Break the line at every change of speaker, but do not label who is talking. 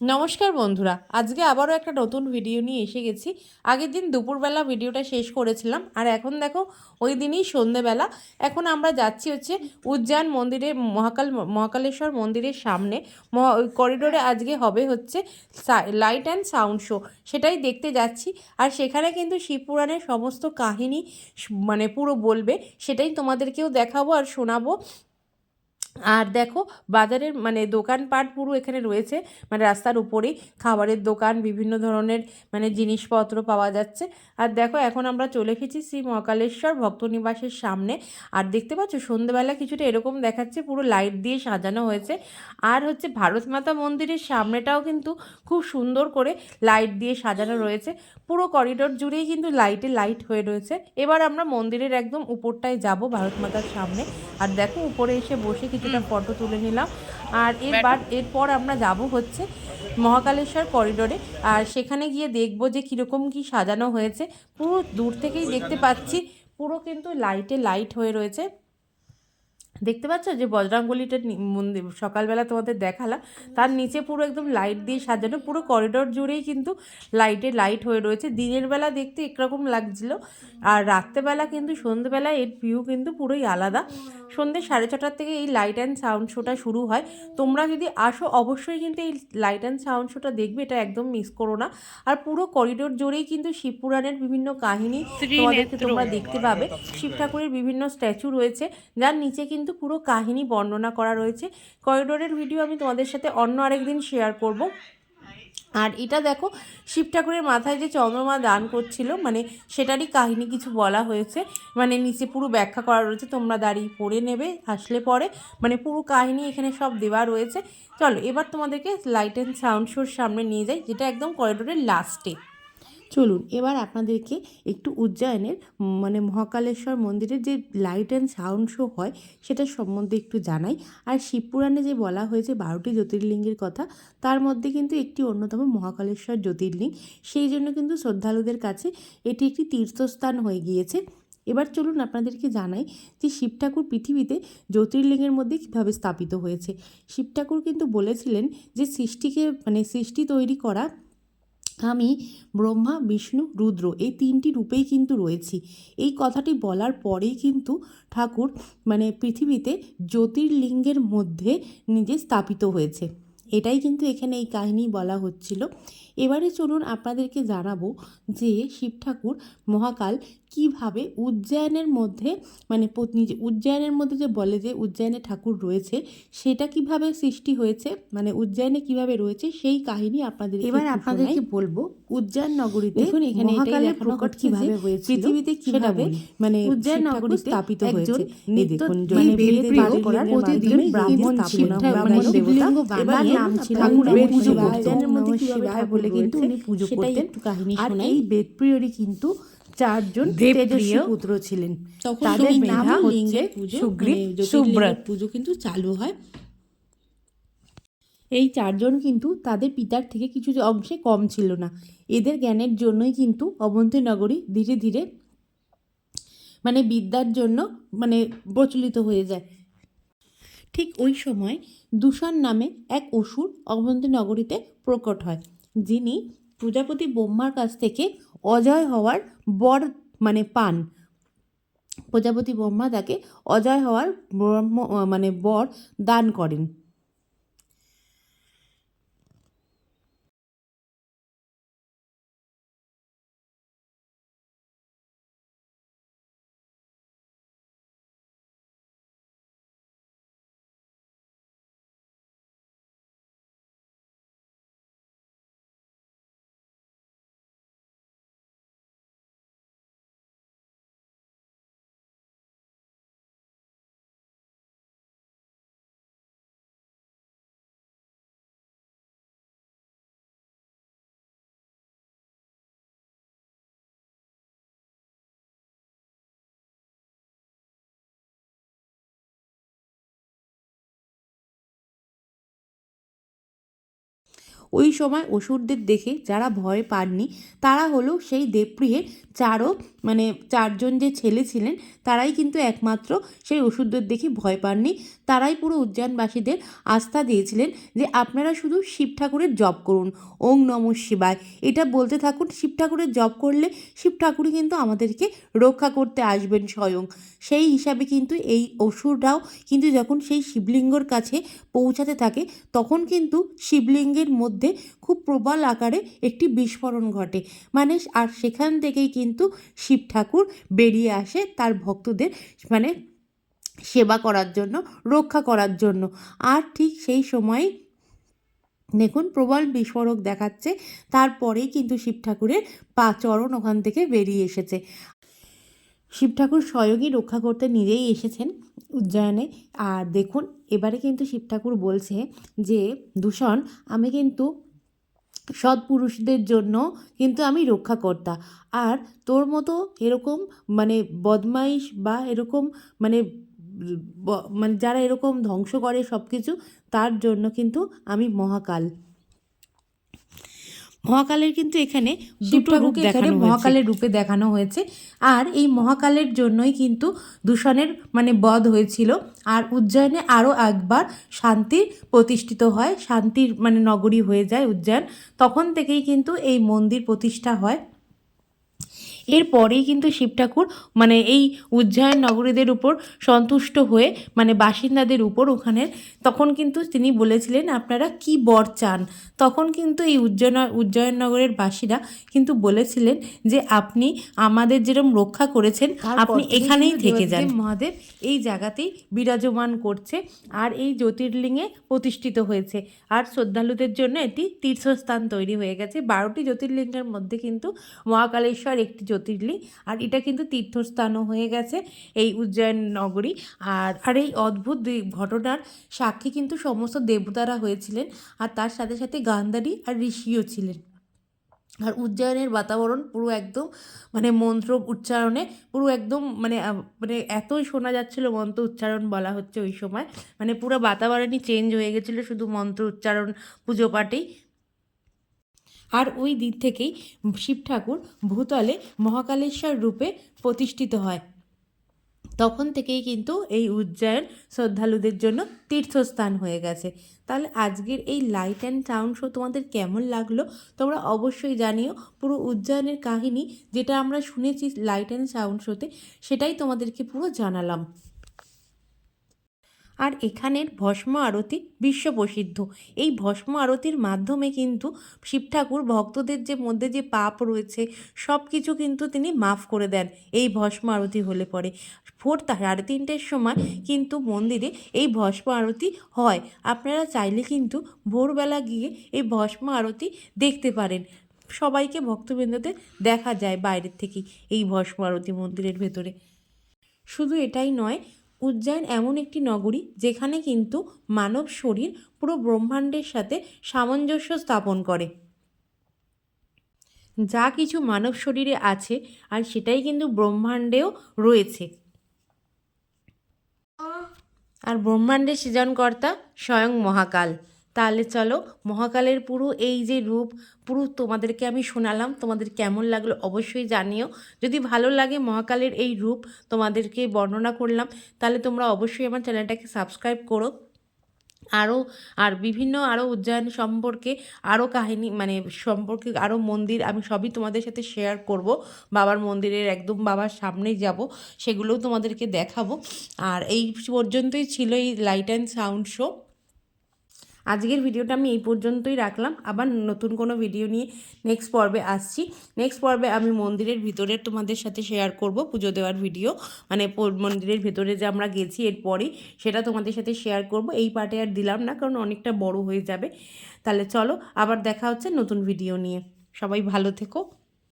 নমস্কার বন্ধুরা, আজকে আবারও একটা নতুন ভিডিও নিয়ে এসে গেছি। আগের দিন দুপুরবেলা ভিডিওটা শেষ করেছিলাম, আর এখন দেখো, ওই দিনই সন্ধেবেলা। এখন আমরা যাচ্ছি হচ্ছে উজ্জয়ন মন্দিরে মহাকাল, মহাকালেশ্বর মন্দিরের সামনে। করিডোরে আজকে হবে হচ্ছে লাইট অ্যান্ড সাউন্ড শো সেটাই দেখতে যাচ্ছি। আর সেখানে কিন্তু শিবপুরাণের সমস্ত কাহিনী মানে পুরো বলবে, সেটাই তোমাদেরকেও দেখাবো আর শোনাবো। আর দেখো, বাজারের মানে দোকানপাট পুরো এখানে রয়েছে। মানে রাস্তার উপরেই খাবারের দোকান, বিভিন্ন ধরনের মানে জিনিসপত্র পাওয়া যাচ্ছে। আর দেখো, এখন আমরা চলে এসেছি শ্রী মহাকালেশ্বর ভক্তনিবাসের সামনে। আর দেখতে পাচ্ছ, সন্ধ্যেবেলা কিছুটা এরকম দেখাচ্ছে, পুরো লাইট দিয়ে সাজানো হয়েছে। আর হচ্ছে ভারত মাতা মন্দিরের সামনেটাও কিন্তু খুব সুন্দর করে লাইট দিয়ে সাজানো রয়েছে। পুরো করিডোর জুড়েই কিন্তু লাইটে লাইট হয়ে রয়েছে। এবার আমরা মন্দিরের একদম উপরটায় যাব ভারত মাতার সামনে। আর দেখো, উপরে এসে বসে কিছুটা ফটো তুলে নিলাম। আর এরবার এরপর আমরা যাব হচ্ছে মহাকালেশ্বর করিডোরে আর সেখানে গিয়ে দেখব যে কীরকম কি সাজানো হয়েছে। পুরো দূর থেকেই দেখতে পাচ্ছি। পুরো কিন্তু লাইটে লাইট হয়ে রয়েছে। দেখতে পাচ্ছ যে বজরাঙ্গলিটা মন্দির সকালবেলা তোমাদের দেখালাম। তার নিচে পুরো একদম লাইট দিয়ে সাজানো পুরো করিডোর জুড়েই কিন্তু লাইটে লাইট হয়ে রয়েছে। দিনের বেলা দেখতে একরকম লাগছিল আর রাত্রেবেলা কিন্তু সন্ধ্যেবেলা এর ভিউ কিন্তু পুরোই আলাদা। সন্ধ্যে সাড়ে ছটার থেকে এই লাইট অ্যান্ড সাউন্ড শোটা শুরু হয়। তোমরা যদি আসো অবশ্যই কিন্তু এই লাইট অ্যান্ড সাউন্ড শোটা দেখবে এটা একদম মিস করো না। আর পুরো করিডোর জুড়েই কিন্তু শিবপুরাণের বিভিন্ন কাহিনী তোমাদেরকে তোমরা দেখতে পাবে। শিব ঠাকুরের বিভিন্ন স্ট্যাচু রয়েছে যার নিচে কিন্তু পুরো কাহিনী বর্ণনা করা রয়েছে। করিডোরের ভিডিও আমি তোমাদের সাথে অন্য আরেকদিন শেয়ার করব। আর এটা দেখো, শিব ঠাকুরের মাথায় যে চন্দ্রমা দান করছিল মানে সেটারই কাহিনী কিছু বলা হয়েছে। মানে নিচে পুরো ব্যাখ্যা করা রয়েছে, তোমরা দাঁড়িয়ে পড়ে নেবে, আসলে পরে। মানে পুরো কাহিনী এখানে সব দেওয়া রয়েছে। চলো, এবার তোমাদেরকে লাইট অ্যান্ড সাউন্ড শোর সামনে নিয়ে যাই, যেটা একদম করিডোরের লাস্টে চলুন, এবার আপনাদেরকে একটু উজ্জয়নের মানে মহাকালেশ্বর মন্দিরের যে লাইট অ্যান্ড সাউন্ড শো হয়, সেটা সম্বন্ধে একটু জানাই। আর শিবপুরাণে যে বলা হয়েছে বারোটি জ্যোতির্লিঙ্গের কথা, তার মধ্যে কিন্তু একটি অন্যতম মহাকালেশ্বর জ্যোতির্লিঙ্গ। সেই জন্য কিন্তু শ্রদ্ধালুদের কাছে এটি একটি তীর্থস্থান হয়ে গিয়েছে। এবার চলুন আপনাদেরকে জানাই যে শিব ঠাকুর পৃথিবীতে জ্যোতির্লিঙ্গের মধ্যে কীভাবে স্থাপিত হয়েছে। শিব ঠাকুর কিন্তু বলেছিলেন যে সৃষ্টিকে মানে সৃষ্টি তৈরি করা আমি ব্রহ্মা, বিষ্ণু, রুদ্র এই তিনটি রূপেই কিন্তু রয়েছি। এই কথাটি বলার পরেই কিন্তু ঠাকুর মানে পৃথিবীতে জ্যোতির্লিঙ্গের মধ্যে নিজে স্থাপিত হয়েছে। এটাই কিন্তু এখানে এই কাহিনী বলা হচ্ছিল। এবারে চলুন আপনাদেরকে জানাব যে শিব ঠাকুর মহাকাল কীভাবে উজ্জয়নের মধ্যে মানে নিজে উজ্জয়নের মধ্যে যে বলে যে উজ্জয়নে ঠাকুর রয়েছে সেটা কীভাবে সৃষ্টি হয়েছে মানে উজ্জয়নে কীভাবে রয়েছে সেই কাহিনী আপনাদের এবার আপনাদেরকে বলব উজ্জয়ন নগরীতে দেখুন এখানে মহাকালের প্রকট কীভাবে হয়েছে পৃথিবীতে কীভাবে মানে উজ্জয়ন নগরী স্থাপিত হয়েছে। এই দেখুন মানে বেদে বাড়ি করার প্রতিদিন ব্রাহ্মণ ছিল ব্রাহ্মণ দেবতা। এবার নাম ছিল ঠাকুরের পুজো উজ্জয়নের মধ্যে কীভাবে বলে কিন্তু উনি পুজো করতেন। কাহিনী শোনাই। এই বেদপ্রিয়রই কিন্তু চারজন তেজস্বী পুত্র ছিলেন। তাদের মেধা হচ্ছে সুগ্রীব সুব্রত। পুজো কিন্তু চালু হয়। এই চারজন কিন্তু তাদের পিতার থেকে কিছু অংশে কম ছিল না। এদের জ্ঞানের জন্যই কিন্তু অবন্তী নগরী ধীরে ধীরে মানে বিদ্যার জন্য মানে প্রচলিত হয়ে যায়। ঠিক ওই সময় দূষণ নামে এক অসুর অবন্তী নগরীতে প্রকট হয় যিনি প্রজাপতি ব্রহ্মার কাছ থেকে অজয় হওয়ার বর মানে পান। প্রজাপতি ব্রহ্মা তাকে অজয় হওয়ার ব্রহ্ম মানে বর দান করেন।
ওই সময় অসুরদের দেখে যারা ভয় পাননি, তারা হলো সেই দেবপ্রিয়ের চারও মানে চারজন যে ছেলে ছিলেন, তারাই কিন্তু একমাত্র সেই অসুরদের দেখে ভয় পাননি। তারাই পুরো উদ্যানবাসীদের আস্থা দিয়েছিলেন যে আপনারা শুধু শিব ঠাকুরের জপ করুন, ওং নম শিবায়। এটা বলতে থাকুন, শিব ঠাকুরের জপ করলে শিব ঠাকুরই কিন্তু আমাদেরকে রক্ষা করতে আসবেন স্বয়ং। সেই হিসাবে কিন্তু এই অসুররাও কিন্তু যখন সেই শিবলিঙ্গর কাছে পৌঁছাতে থাকে, তখন কিন্তু শিবলিঙ্গের মধ্যে খুব প্রবল আকারে একটি বিস্ফোরণ ঘটে। মানে আর সেখান থেকেই কিন্তু শিব ঠাকুর বেরিয়ে আসে তার ভক্তদের মানে সেবা করার জন্য, রক্ষা করার জন্য। আর ঠিক সেই সময় দেখুন প্রবল বিস্ফোরক দেখাচ্ছে, তারপরেই কিন্তু শিব ঠাকুরের পা চরণ ওখান থেকে বেরিয়ে এসেছে। শিব ঠাকুর স্বয়ংই রক্ষা করতে নিজেই এসেছেন উজ্জয়নে। আর দেখুন, এবারে কিন্তু শিব ঠাকুর বলছে যে দূষণ আমি কিন্তু সৎপুরুষদের জন্য কিন্তু আমি রক্ষা রক্ষাকর্তা। আর তোর মতো এরকম মানে বদমাইশ বা এরকম মানে মানে যারা এরকম ধ্বংস করে সব কিছু তার জন্য কিন্তু আমি মহাকাল। মহাকালের কিন্তু এখানে দুটো রূপ
এখানে
দেখানো
মহাকালের রূপে দেখানো হয়েছে। আর এই মহাকালের জন্যই কিন্তু দূষণের মানে বধ হয়েছিল। আর উজ্জয়নে আরও একবার শান্তির প্রতিষ্ঠিত হয় শান্তির মানে নগরী হয়ে যায় উজ্জয়ন। তখন থেকেই কিন্তু এই মন্দির প্রতিষ্ঠা হয়। এরপরেই কিন্তু শিব ঠাকুর মানে এই উজ্জয়ন নগরীদের উপর সন্তুষ্ট হয়ে মানে বাসিন্দাদের উপর ওখানের তখন কিন্তু তিনি বলেছিলেন আপনারা কি বর চান? তখন কিন্তু এই উজ্জয়ন উজ্জয়ন নগরের বাসীরা কিন্তু বলেছিলেন যে আপনি আমাদের যেরকম রক্ষা করেছেন আপনি এখানেই থেকে যান। মহাদেব এই জায়গাতেই বিরাজমান করছে আর এই জ্যোতির্লিঙ্গে প্রতিষ্ঠিত হয়েছে। আর শ্রদ্ধালুদের জন্য এটি তীর্থস্থান তৈরি হয়ে গেছে। বারোটি জ্যোতির্লিঙ্গের মধ্যে কিন্তু মহাকালেশ্বর একটি জ্যোতির্লিঙ্গ আর এটা কিন্তু তীর্থস্থানও হয়ে গেছে এই উজ্জয়ন নগরী। আর আর এই অদ্ভুত ঘটনার সাক্ষী কিন্তু সমস্ত দেবতারা হয়েছিলেন, আর তার সাথে সাথে গান্ধারী আর ঋষিও ছিলেন। আর উজ্জয়নের বাতাবরণ পুরো একদম মানে মন্ত্র উচ্চারণে পুরো একদম মানে মানে এতই শোনা যাচ্ছিল মন্ত্র উচ্চারণ বলা হচ্ছে ওই সময়। মানে পুরো বাতাবরণই চেঞ্জ হয়ে গেছিল শুধু মন্ত্র উচ্চারণ, পুজো পাঠেই। আর ওই দিক থেকেই শিব ঠাকুর ভূতলে মহাকালেশ্বর রূপে প্রতিষ্ঠিত হয়। তখন থেকেই কিন্তু এই উজ্জয়ন শ্রদ্ধালুদের জন্য তীর্থস্থান হয়ে গেছে। তাহলে আজকের এই লাইট অ্যান্ড সাউন্ড শো তোমাদের কেমন লাগল? তোমরা অবশ্যই জানিও পুরো উজ্জয়নের কাহিনী, যেটা আমরা শুনেছি লাইট অ্যান্ড সাউন্ড শোতে সেটাই তোমাদেরকে পুরো জানালাম। আর এখানের ভস্ম আরতি বিশ্ব প্রসিদ্ধ এই ভস্ম আরতির মাধ্যমে কিন্তু শিব ঠাকুর ভক্তদের যে মধ্যে যে পাপ রয়েছে সব কিছু কিন্তু তিনি মাফ করে দেন। এই ভস্ম আরতি হলে পরে। ভোর সাড়ে তিনটের সময় কিন্তু মন্দিরে এই ভস্ম আরতি হয়। আপনারা চাইলে কিন্তু ভোরবেলা গিয়ে এই ভস্ম আরতি দেখতে পারেন। সবাইকে ভক্তবৃন্দদের দেখা যায় বাইরের থেকেই এই ভস্ম আরতি মন্দিরের ভেতরে। শুধু এটাই নয় উজ্জয়ন এমন একটি নগরী যেখানে কিন্তু মানব শরীর পুরো ব্রহ্মাণ্ডের সাথে সামঞ্জস্য স্থাপন করে। যা কিছু মানব শরীরে আছে আর সেটাই কিন্তু ব্রহ্মাণ্ডেও রয়েছে। আর ব্রহ্মাণ্ডের সৃজনকর্তা স্বয়ং মহাকাল। তাহলে চলো মহাকালের পুরো এই যে রূপ, পুরো তোমাদেরকে আমি শোনালাম, তোমাদের কেমন লাগল অবশ্যই জানিও। যদি ভালো লাগে মহাকালের এই রূপ, তোমাদেরকে বর্ণনা করলাম, তাহলে তোমরা অবশ্যই আমার চ্যানেলটাকে সাবস্ক্রাইব করো। আরও আর বিভিন্ন আরও উজ্জয়ন সম্পর্কে আরও কাহিনী মানে সম্পর্কে আরও মন্দির আমি সবই তোমাদের সাথে শেয়ার করব। বাবার মন্দিরের একদম বাবার সামনেই যাব, সেগুলোও তোমাদেরকে দেখাবো। আর এই পর্যন্তই ছিল এই লাইট অ্যান্ড সাউন্ড শো আজকের ভিডিওটা আমি এই পর্যন্তই রাখলাম। আবার নতুন কোনো ভিডিও নিয়ে নেক্সট পর্বে আসছি। নেক্সট পর্বে আমি মন্দিরের ভিতরে তোমাদের সাথে শেয়ার করব পুজো দেওয়ার ভিডিও মানে মন্দিরের ভিতরে যে আমরা গেছি এরপরেই, সেটা তোমাদের সাথে শেয়ার করব। এই পার্টে আর দিলাম না, কারণ অনেকটা বড় হয়ে যাবে। তাহলে চলো, আবার দেখা হচ্ছে নতুন ভিডিও নিয়ে। সবাই ভালো থেকো।